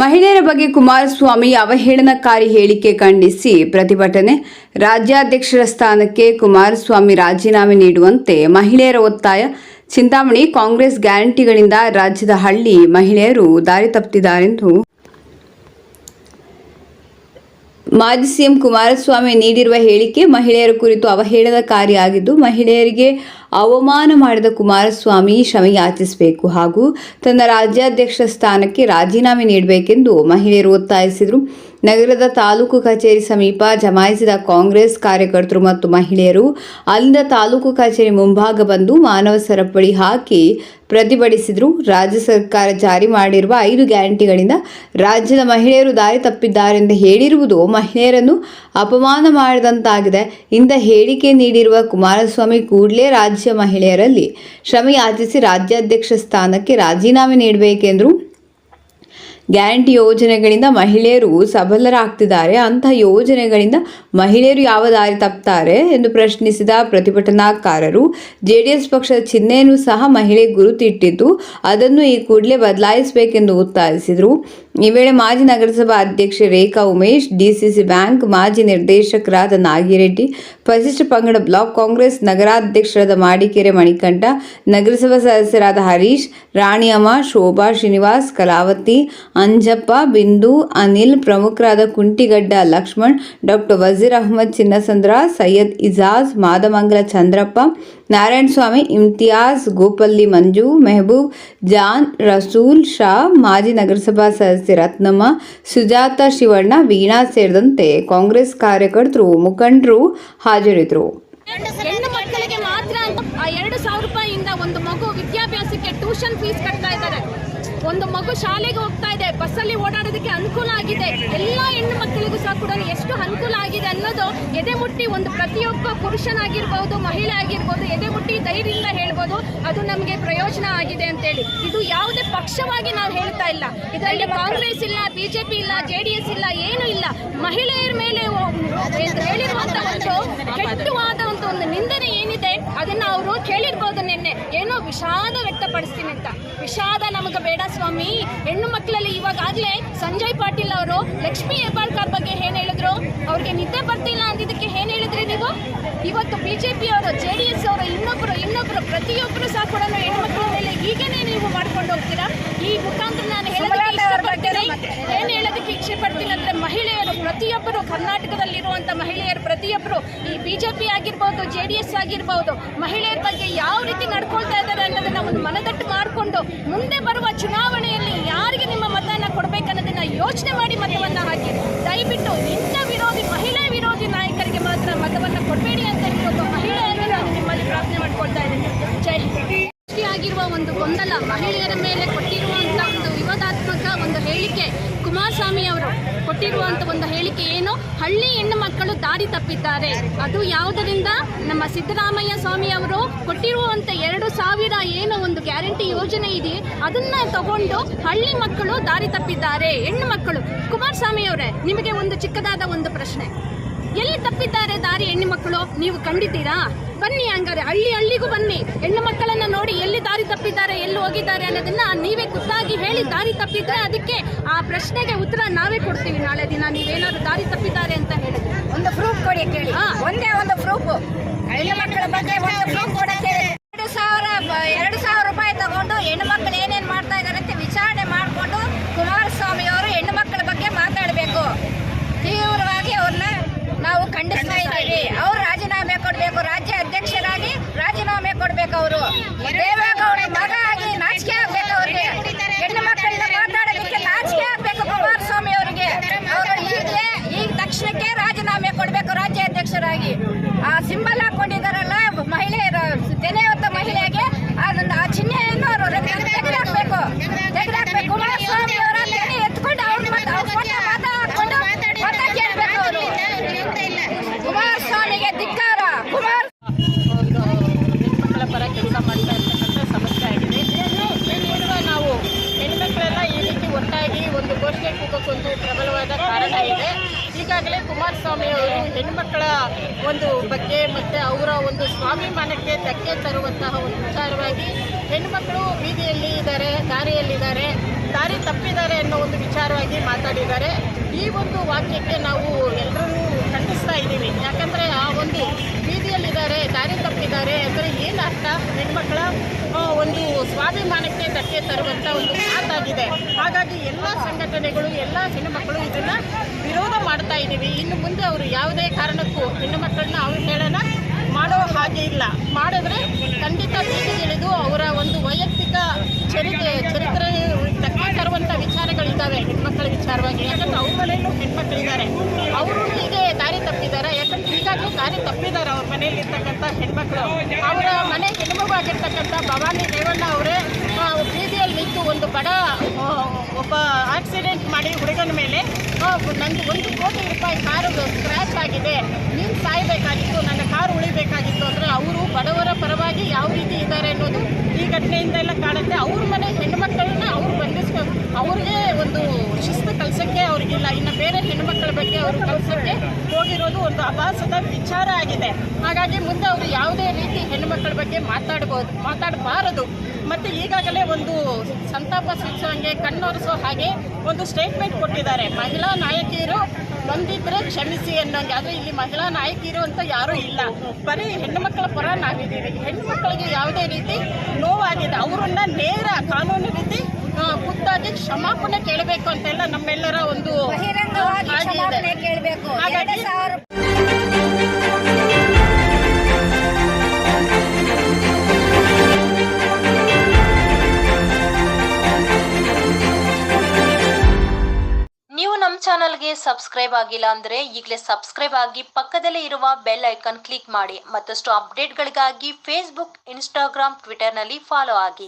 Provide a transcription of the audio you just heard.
ಮಹಿಳೆಯರ ಬಗ್ಗೆ ಕುಮಾರಸ್ವಾಮಿ ಅವಹೇಳನಕಾರಿ ಹೇಳಿಕೆ ಖಂಡಿಸಿ ಪ್ರತಿಭಟನೆ. ರಾಜ್ಯಾಧ್ಯಕ್ಷರ ಸ್ಥಾನಕ್ಕೆ ಕುಮಾರಸ್ವಾಮಿ ರಾಜೀನಾಮೆ ನೀಡುವಂತೆ ಮಹಿಳೆಯರ ಒತ್ತಾಯ. ಚಿಂತಾಮಣಿ ಕಾಂಗ್ರೆಸ್ ಗ್ಯಾರಂಟಿಗಳಿಂದ ರಾಜ್ಯದ ಹಳ್ಳಿ ಮಹಿಳೆಯರು ದಾರಿ ತಪ್ಪಿದ್ದಾರೆಂದು. ಮಾಜಿ ಸಿಎಂ ಕುಮಾರಸ್ವಾಮಿ ನೀಡಿರುವ ಹೇಳಿಕೆ ಮಹಿಳೆಯರ ಕುರಿತು ಅವಹೇಳನಕಾರಿಯಾಗಿದ್ದು, ಮಹಿಳೆಯರಿಗೆ ಅವಮಾನ ಮಾಡಿದ ಕುಮಾರಸ್ವಾಮಿ ಕ್ಷಮೆ ಯಾಚಿಸಬೇಕು ಹಾಗೂ ತನ್ನ ರಾಜ್ಯಾಧ್ಯಕ್ಷ ಸ್ಥಾನಕ್ಕೆ ರಾಜೀನಾಮೆ ನೀಡಬೇಕೆಂದು ಮಹಿಳೆಯರು ಒತ್ತಾಯಿಸಿದರು. ನಗರದ ತಾಲೂಕು ಕಚೇರಿ ಸಮೀಪ ಜಮಾಯಿಸಿದ ಕಾಂಗ್ರೆಸ್ ಕಾರ್ಯಕರ್ತರು ಮತ್ತು ಮಹಿಳೆಯರು ಅಲ್ಲಿಂದ ತಾಲೂಕು ಕಚೇರಿ ಮುಂಭಾಗ ಬಂದು ಮಾನವ ಸರಪಳಿ ಹಾಕಿ ಪ್ರತಿಭಟಿಸಿದರು. ರಾಜ್ಯ ಸರ್ಕಾರ ಜಾರಿ ಮಾಡಿರುವ ಐದು ಗ್ಯಾರಂಟಿಗಳಿಂದ ರಾಜ್ಯದ ಮಹಿಳೆಯರು ದಾರಿ ತಪ್ಪಿದ್ದಾರೆಂದು ಹೇಳಿರುವುದು ಮಹಿಳೆಯರನ್ನು ಅಪಮಾನ ಮಾಡಿದಂತಾಗಿದೆ. ಇಂಥ ಹೇಳಿಕೆ ನೀಡಿರುವ ಕುಮಾರಸ್ವಾಮಿ ಕೂಡಲೇ ರಾಜ್ಯ ಮಹಿಳೆಯರಲ್ಲಿ ಶ್ರಮ ಯಾಚಿಸಿ ರಾಜ್ಯಾಧ್ಯಕ್ಷ ಸ್ಥಾನಕ್ಕೆ ರಾಜೀನಾಮೆ ನೀಡಬೇಕೆಂದರು ಗ್ಯಾರಂಟಿ ಯೋಜನೆಗಳಿಂದ ಮಹಿಳೆಯರು ಸಬಲರಾಗ್ತಿದ್ದಾರೆ ಅಂತಹ ಯೋಜನೆಗಳಿಂದ ಮಹಿಳೆಯರು ಯಾವ ದಾರಿ ತಪ್ತಾರೆ ಎಂದು ಪ್ರಶ್ನಿಸಿದ ಪ್ರತಿಭಟನಾಕಾರರು, ಜೆಡಿಎಸ್ ಪಕ್ಷದ ಚಿಹ್ನೆಯನ್ನು ಸಹ ಮಹಿಳೆ ಗುರುತಿಟ್ಟಿದ್ದು, ಅದನ್ನು ಈ ಕೂಡಲೇ ಬದಲಾಯಿಸಬೇಕೆಂದು ಒತ್ತಾಯಿಸಿದರು. ಈ ವೇಳೆ ಮಾಜಿ ನಗರಸಭಾ ಅಧ್ಯಕ್ಷೆ ರೇಖಾ ಉಮೇಶ್, ಡಿಸಿಸಿ ಬ್ಯಾಂಕ್ ಮಾಜಿ ನಿರ್ದೇಶಕರಾದ ನಾಗಿರೆಡ್ಡಿ ಪರಿಶಿಷ್ಟ ಪಂಗಡ ಬ್ಲಾಕ್ ಕಾಂಗ್ರೆಸ್ ನಗರಾಧ್ಯಕ್ಷರಾದ ಮಾಡಿಕೆರೆ ಮಣಿಕಂಠ, ನಗರಸಭಾ ಸದಸ್ಯರಾದ ಹರೀಶ್, ರಾಣಿಯಮ್ಮ, ಶೋಭಾ ಶ್ರೀನಿವಾಸ್, ಕಲಾವತಿ, ಅಂಜಪ್ಪ, ಬಿಂದು, ಅನಿಲ್, ಪ್ರಮುಖರಾದ ಕುಂಟಿಗಡ್ಡ, ಲಕ್ಷ್ಮಣ್, ಡಾಕ್ಟರ್ ವಜೀರ್ ಅಹಮದ್, ಚಿನ್ನಸಂದ್ರ, ಸೈಯದ್ ಇಜಾಜ್, ಮಾದಮಂಗಲ ಚಂದ್ರಪ್ಪ, ನಾರಾಯಣ ಸ್ವಾಮಿ, ಇಮ್ತಿಯಾಜ್, ಗೋಪಲ್ಲಿ ಮಂಜು, ಮೆಹಬೂಬ್, ಜಾನ್, ರಸೂಲ್, ಶಾ, ಮಾಜಿ ನಗರಸಭಾ ಸದಸ್ಯ ರತ್ನಮ್ಮ, ಸುಜಾತ ಶಿವಣ್ಣ, ವೀಣಾ ಸೇರಿದಂತೆ ಕಾಂಗ್ರೆಸ್ ಕಾರ್ಯಕರ್ತರು, ಮುಖಂಡರು ಅಂತ ಆ ಎರಡು ಸಾವಿರ ಒಂದು ಮಗು ವಿದ್ಯಾಭ್ಯಾಸಕ್ಕೆ ಟ್ಯೂಷನ್ ಫೀಸ್ ಕಟ್ತಾ ಇದ್ದಾರೆ. ಒಂದು ಮಗು ಶಾಲೆಗೆ ಹೋಗ್ತಾ ಇದೆ ಬಸ್ಸಲ್ಲಿ ಓಡಾಡೋದಕ್ಕೆ ಅನುಕೂಲ ಆಗಿದೆ. ಎಲ್ಲ ಹೆಣ್ಣು ಮಕ್ಕಳಿಗೂ ಸಹ ಕೂಡ ಎಷ್ಟು ಅನುಕೂಲ ಆಗಿದೆ ಅನ್ನೋದು ಎದೆ ಮುಟ್ಟಿ ಒಂದು ಪ್ರತಿಯೊಬ್ಬ ಪುರುಷನಾಗಿರ್ಬೋದು ಮಹಿಳೆ ಆಗಿರ್ಬೋದು ಎದೆ ಮುಟ್ಟಿ ಧೈರ್ಯದಿಂದ ಹೇಳ್ಬೋದು, ಅದು ನಮಗೆ ಪ್ರಯೋಜನ ಆಗಿದೆ ಅಂತೇಳಿ. ಇದು ಯಾವುದೇ ಪಕ್ಷವಾಗಿ ನಾವು ಹೇಳ್ತಾ ಇಲ್ಲ. ಇದರಲ್ಲಿ ಕಾಂಗ್ರೆಸ್ ಇಲ್ಲ, ಬಿಜೆಪಿ ಇಲ್ಲ, ಜೆ ಇಲ್ಲ, ಏನು ಇಲ್ಲ. ಮಹಿಳೆಯರ ಮೇಲೆ ಒ- ಹೇಳಿರುವಂತ ಒಂದು ಒಂದು ನಿಂದನೆ ಏನಿದೆ ಅದನ್ನ ಅವರು ಕೇಳಿರ್ಬೋದು ನಿನ್ನೆ. ಏನೋ ವಿಷಾದ ವ್ಯಕ್ತಪಡಿಸ್ತೀನಿ ಅಂತ. ವಿಷಾದ ನಮಗೆ ಬೇಡ ಸ್ವಾಮಿ. ಹೆಣ್ಣು ಮಕ್ಕಳಲ್ಲಿ ಇವಾಗಾಗ್ಲೇ ಸಂಜಯ್ ಪಾಟೀಲ್ ಅವರು ಲಕ್ಷ್ಮಿ ಹೆಬ್ಬಾಳ್ಕರ್ ಬಗ್ಗೆ ಏನ್ ಹೇಳಿದ್ರು? ಅವ್ರಿಗೆ ನಿದ್ದೆ ಬರ್ತಿಲ್ಲ ಅಂದಿದ್ದಕ್ಕೆ ಏನ್ ಹೇಳಿದ್ರಿ ನೀವು? ಇವತ್ತು ಬಿಜೆಪಿ ಅವರು ಜೆ ಡಿ ಎಸ್ ಅವರು ಇನ್ನೊಬ್ರು ಇನ್ನೊಬ್ರು ಪ್ರತಿಯೊಬ್ಬರು ಸಹ ಕೂಡ ಹೆಣ್ಣು ಮಕ್ಕಳ ಮೇಲೆ ಈಗೇನೆ ನೀವು ಮಾಡ್ಕೊಂಡು ಹೋಗ್ತೀರಾ? ಈ ಮುಖಾಂತರ ನಾನು ಹೇಳೋದಕ್ಕೆ ಇಷ್ಟಪಡ್ತೀನಿ. ಏನ್ ಹೇಳೋದಕ್ಕೆ ಇಚ್ಛೆ ಪಡ್ತೀನಿ ಅಂದ್ರೆ ಮಹಿಳೆಯರು ಪ್ರತಿಯೊಬ್ಬರು ಕರ್ನಾಟಕದಲ್ಲಿರುವಂತ ಮಹಿಳೆಯರು ಪ್ರತಿಯೊಬ್ಬರು ಈ ಬಿಜೆಪಿ ಆಗಿರ್ಬೋದು ಜೆ ಡಿ ಎಸ್ ಆಗಿರ್ಬೋದು, ಮಹಿಳೆಯರ ಬಗ್ಗೆ ಯಾವ ರೀತಿ ನಡ್ಕೊಳ್ತಾ ಇದ್ದಾರೆ ಅನ್ನೋದನ್ನ ಒಂದು ಮನದಟ್ಟು ಮಾಡಿಕೊಂಡು ಮುಂದೆ ಬರುವ ಚುನಾವಣೆಯಲ್ಲಿ ಯಾರಿಗೆ ನಿಮ್ಮ ಮತನ ಕೊಡ್ಬೇಕನ್ನೋದನ್ನ ಯೋಚನೆ ಮಾಡಿ ಮತವನ್ನ ಹಾಕಿ. ದಯವಿಟ್ಟು ಇಂಥ ವಿರೋಧಿ, ಮಹಿಳೆ ವಿರೋಧಿ ನಾಯಕರಿಗೆ ಮಾತ್ರ ಮತವನ್ನ ಕೊಡಬೇಡಿ ಅಂತ ಹೇಳ್ಬೋದು ಮಹಿಳೆಯರು ನಾನು ನಿಮ್ಮಲ್ಲಿ ಪ್ರಾರ್ಥನೆ ಮಾಡ್ಕೊಳ್ತಾ ಇದ್ದೀನಿ. ಜೈ ಆಗಿರುವ ಒಂದು ಗೊಂದಲ ಮಹಿಳೆಯರ ಮೇಲೆ ಕೊಟ್ಟಿರುವಂತ ಒಂದು ವಿವಾದಾತ್ಮಕ ಒಂದು ಹೇಳಿಕೆ ಕುಮಾರಸ್ವಾಮಿ ಅವರು ಕೊಟ್ಟಿರುವಂತ ಒಂದು ಹೇಳಿಕೆ ಏನು ಹಳ್ಳಿ ಹೆಣ್ಣು ಮಕ್ಕಳು ದಾರಿ ತಪ್ಪಿದ್ದಾರೆ. ಅದು ಯಾವುದರಿಂದ? ನಮ್ಮ ಸಿದ್ದರಾಮಯ್ಯ ಸ್ವಾಮಿ ಅವರು ಕೊಟ್ಟಿರುವಂತ ಎರಡು ಸಾವಿರ ಏನು ಒಂದು ಗ್ಯಾರಂಟಿ ಯೋಜನೆ ಇದೆ. ಅದನ್ನ ತಗೊಂಡು ಹಳ್ಳಿ ಮಕ್ಕಳು ದಾರಿ ತಪ್ಪಿದ್ದಾರೆ. ಹೆಣ್ಣು ಮಕ್ಕಳು. ಕುಮಾರಸ್ವಾಮಿ ಅವರೇ, ನಿಮಗೆ ಒಂದು ಚಿಕ್ಕದಾದ ಒಂದು ಪ್ರಶ್ನೆ. ಎಲ್ಲಿ ತಪ್ಪಿದ್ದಾರೆ ದಾರಿ ಹೆಣ್ಣು ಮಕ್ಕಳು? ನೀವು ಕಂಡಿದ್ದೀರಾ? ಬನ್ನಿ ಹಂಗಾರೆ, ಹಳ್ಳಿ ಹಳ್ಳಿಗೂ ಬನ್ನಿ. ಹೆಣ್ಣು ಮಕ್ಕಳನ್ನ ನೋಡಿ ಎಲ್ಲಿ ದಾರಿ ತಪ್ಪಿದ್ದಾರೆ, ಎಲ್ಲಿ ಹೋಗಿದ್ದಾರೆ ಅನ್ನೋದನ್ನ ನೀವೇ ಖುದ್ದಾಗಿ ಹೇಳಿ ದಾರಿ ತಪ್ಪಿದ್ರೆ ಅದಕ್ಕೆ ಆ ಪ್ರಶ್ನೆಗೆ ಉತ್ತರ ನಾವೇ ಕೊಡ್ತೀವಿ. ನಾಳೆ ದಿನ ನೀವೇನಾದ್ರು ದಾರಿ ತಪ್ಪಿದ್ದಾರೆ ಅಂತ ಹೇಳಿ ಕೊಡಿ ಕೇಳಿ. ಒಂದೇ ಒಂದು ಪ್ರೂಫ್ ಹೆಣ್ಣು ಮಕ್ಕಳ ಬಗ್ಗೆ ಒಂದು ಪ್ರೂಫ್. ಎರಡು ಸಾವಿರ ಎರಡು ಸಾವಿರ ರೂಪಾಯಿ ತಗೊಂಡು ಹೆಣ್ಣು ಮಕ್ಕಳು ಏನೇನು ಮಾಡ್ತಾ ಇದಾರೆ ಅಂತ ವಿಚಾರಣೆ ಮಾಡಿಕೊಂಡು ಕುಮಾರಸ್ವಾಮಿ ಅವರು ಹೆಣ್ಣು ಮಕ್ಕಳ ಬಗ್ಗೆ ಮಾತಾಡಬೇಕು. ತೀವ್ರವಾಗಿ ಅವ್ರನ್ನ ನಾವು ಖಂಡಿಸ್ತಾ ಇದ್ದೀವಿ. ಅವ್ರು ರಾಜೀನಾಮೆ ಕೊಡಬೇಕು. ರಾಜ್ಯ ಅಧ್ಯಕ್ಷರಾಗಿ ರಾಜೀನಾಮೆ ಕೊಡ್ಬೇಕು ಅವರು. ದೇವೇಗೌಡ ಮಗ ಆಗಿ ನಾಚಿಕೆ ಆಗ್ಬೇಕು ಅವ್ರಿಗೆ ಹೆಣ್ಣು ಮಕ್ಕಳನ್ನ ಮಾತಾಡೋದಕ್ಕೆ ನಾಚಿಕೆ ಆಗ್ಬೇಕು ಕುಮಾರಸ್ವಾಮಿ ಅವರಿಗೆ ಅವರು ಈಗಲೇ ಈಗ ತಕ್ಷಣಕ್ಕೆ ರಾಜೀನಾಮೆ ಕೊಡಬೇಕು ರಾಜ್ಯ ಅಧ್ಯಕ್ಷರಾಗಿ ಆ ಸಿಂಬಲ್ ಹಾಕೊಂಡಿದಾರಲ್ಲ ತೆನೆ ಮಹಿಳೆಗೆ ಅದನ್ನ ಆ ಚಿಹ್ನೆಯನ್ನು ಅವರು ತೆಗೆದಾಕ್ಬೇಕು ತೆಗೆದಾಕ್ಬೇಕು ಕುಮಾರಸ್ವಾಮಿ ಅವರ ತೆನೆ ಎತ್ಕೊಂಡು ಅವ್ರ ಮತ ಹಾಕೊಂಡು ಮತ ಕೇಳಬೇಕು ಅವರು. ಕುಮಾರಸ್ವಾಮಿಗೆ ಧಿಕ್ಕಾರ. ಕುಮಾರ್ ಪರ ಕೆಲಸ ಮಾಡ್ತಾ ಸಮಸ್ಯೆ ಆಗಿದೆ. ನಾವು? ಹೆಣ್ಮಕ್ಳೆಲ್ಲ ಈ ರೀತಿ ಒಟ್ಟಾಗಿ ಒಂದು ಘೋಷಣೆ ಕೂಗಕ್ಕೊಂದು ಪ್ರಬಲವಾದ ಕಾರಣ ಇದೆ. ಈಗಾಗಲೇ ಕುಮಾರಸ್ವಾಮಿ ಅವರು ಹೆಣ್ಮಕ್ಕಳ ಒಂದು ಬಗ್ಗೆ ಮತ್ತು ಅವರ ಒಂದು ಸ್ವಾಭಿಮಾನಕ್ಕೆ ಧಕ್ಕೆ ತರುವಂತಹ ಒಂದು ವಿಚಾರವಾಗಿ ಹೆಣ್ಮಕ್ಕಳು ಬೀದಿಯಲ್ಲಿ ಇದ್ದಾರೆ ದಾರಿಯಲ್ಲಿದ್ದಾರೆ ದಾರಿ ತಪ್ಪಿದ್ದಾರೆ ಅನ್ನೋ ಒಂದು ವಿಚಾರವಾಗಿ ಮಾತಾಡಿದ್ದಾರೆ. ಈ ಒಂದು ವಾಕ್ಯಕ್ಕೆ ನಾವು ಎಲ್ಲರೂ ಖಂಡಿಸ್ತಾ ಇದ್ದೀವಿ. ಯಾಕಂದರೆ ಆ ಒಂದು ಬೀದಿಯಲ್ಲಿದ್ದಾರೆ ದಾರಿ ತಪ್ಪಿದ್ದಾರೆ ಅಂದರೆ ಏನು ಅರ್ಥ? ಹೆಣ್ಮಕ್ಳ ಆ, ಒಂದು ಸ್ವಾಭಿಮಾನಕ್ಕೆ ಧಕ್ಕೆ ತರುವಂಥ ಒಂದು ಮಾತಾಗಿದೆ ಹಾಗಾಗಿ ಎಲ್ಲ ಸಂಘಟನೆಗಳು, ಎಲ್ಲ ಹೆಣ್ಣುಮಕ್ಕಳು ಇದನ್ನ ವಿರೋಧ ಮಾಡ್ತಾ ಇದ್ದೀವಿ. ಇನ್ನು ಮುಂದೆ ಅವರು ಯಾವುದೇ ಕಾರಣಕ್ಕೂ ಹೆಣ್ಣು ಮಕ್ಕಳನ್ನ ಅವಹೇಳನ ಮಾಡೋ ಹಾಗೆ ಇಲ್ಲ. ಮಾಡಿದ್ರೆ ಖಂಡಿತ ಬೀದಿಗಿಳಿದು ಅವರ ಒಂದು ವೈಯಕ್ತಿಕ ಚರಿತ್ರೆ ಚರಿತ್ರೆ ವಿಚಾರಗಳಿದ್ದಾವೆ ಹೆಣ್ಮಕ್ಳ ವಿಚಾರವಾಗಿ. ಯಾಕಂದ್ರೆ ಅವ್ರ ಮನೆಯಲ್ಲೂ ಹೆಣ್ಮಕ್ಳಿದ್ದಾರೆ. ಅವರು ಹೀಗೆ ದಾರಿ ತಪ್ಪಿದ್ದಾರೆ. ಯಾಕಂದ್ರೆ ಈಗಾಗಲೇ ದಾರಿ ತಪ್ಪಿದ್ದಾರೆ ಅವ್ರ ಮನೆಯಲ್ಲಿ ಇರ್ತಕ್ಕಂಥ ಹೆಣ್ಮಕ್ಳು. ಅವರ ಮನೆ ಹೆಣ್ಮಗಾಗಿರ್ತಕ್ಕಂಥ ಭವಾನಿ ರೇವಣ್ಣ ಅವರೇ ಬೀದಿಯಲ್ಲಿ ನಿಂತು ಒಂದು ಬಡ ಒಬ್ಬ ಆಕ್ಸಿಡೆಂಟ್ ಮಾಡಿ ಹುಡುಗನ ಮೇಲೆ ನಂದು ಒಂದು ಕೋಟಿ ರೂಪಾಯಿ ಕಾರು ಸ್ಕ್ರ್ಯಾಚ್ ಆಗಿದೆ. ನೀನು ಸಾಯಬೇಕಾಗಿತ್ತು, ನನ್ನ ಕಾರು ಉಳಿಬೇಕಾಗಿತ್ತು ಅಂದರೆ ಅವರು ಬಡವರ ಪರವಾಗಿ ಯಾವ ರೀತಿ ಇದ್ದಾರೆ ಅನ್ನೋದು ಈ ಘಟನೆಯಿಂದ ಎಲ್ಲ ಕಾಣುತ್ತೆ. ಅವ್ರ ಮನೆ ಹೆಣ್ಮಕ್ಳನ್ನ ಅವ್ರಿಗೆ ಒಂದು ಶಿಸ್ತು ಕಲ್ಸೋಕ್ಕೆ, ಅವ್ರಿಗಿಲ್ಲ, ಇನ್ನು ಬೇರೆ ಹೆಣ್ಮಕ್ಳ ಬಗ್ಗೆ ಅವ್ರು ಕಲ್ಸೋಕ್ಕೆ ಹೋಗಿರೋದು ಒಂದು ಅಭಾಸದ ವಿಚಾರ ಆಗಿದೆ. ಹಾಗಾಗಿ ಮುಂದೆ ಅವರು ಯಾವುದೇ ರೀತಿ ಹೆಣ್ಮಕ್ಳ ಬಗ್ಗೆ ಮಾತಾಡ್ಬೋದು, ಮಾತಾಡಬಾರದು. ಮತ್ತು ಈಗಾಗಲೇ ಒಂದು ಸಂತಾಪ ಸೂಚಿಸುವಂಗೆ ಕಣ್ಣೊರೆಸೋ ಹಾಗೆ ಒಂದು ಸ್ಟೇಟ್ಮೆಂಟ್ ಕೊಟ್ಟಿದ್ದಾರೆ. ಮಹಿಳಾ ನಾಯಕಿಯರು ಬಂದಿದ್ರೆ ಕ್ಷಮಿಸಿ ಅನ್ನೋಂಗೆ. ಆದರೆ ಇಲ್ಲಿ ಮಹಿಳಾ ನಾಯಕಿಯರು ಅಂತ ಯಾರೂ ಇಲ್ಲ. ಬರೀ ಹೆಣ್ಣುಮಕ್ಕಳ ಪರ ನಾವಿದ್ದೀವಿ. ಯಾವುದೇ ರೀತಿ ನೋವಾಗಿದೆ. ಅವರನ್ನ ನೇರ ಕಾನೂನು ರೀತಿ ಖುದ್ದಾಗಿ ಕ್ಷಮಾಪಣೆ ಕೇಳಬೇಕು ಅಂತೆಲ್ಲ ನಮ್ಮೆಲ್ಲರ ಒಂದು ಕೇಳಬೇಕು. ನೀವು ನಮ್ಮ ಚಾನಲ್ಗೆ ಸಬ್ಸ್ಕ್ರೈಬ್ ಆಗಿಲ್ಲ ಅಂದ್ರೆ ಈಗಲೇ ಸಬ್ಸ್ಕ್ರೈಬ್ ಆಗಿ ಪಕ್ಕದಲ್ಲೇ ಇರುವ ಬೆಲ್ ಐಕಾನ್ ಕ್ಲಿಕ್ ಮಾಡಿ ಮತ್ತಷ್ಟು ಅಪ್ಡೇಟ್ಗಳಿಗಾಗಿ ಫೇಸ್ಬುಕ್ ಇನ್ಸ್ಟಾಗ್ರಾಮ್ ಟ್ವಿಟರ್ನಲ್ಲಿ ಫಾಲೋ ಆಗಿ.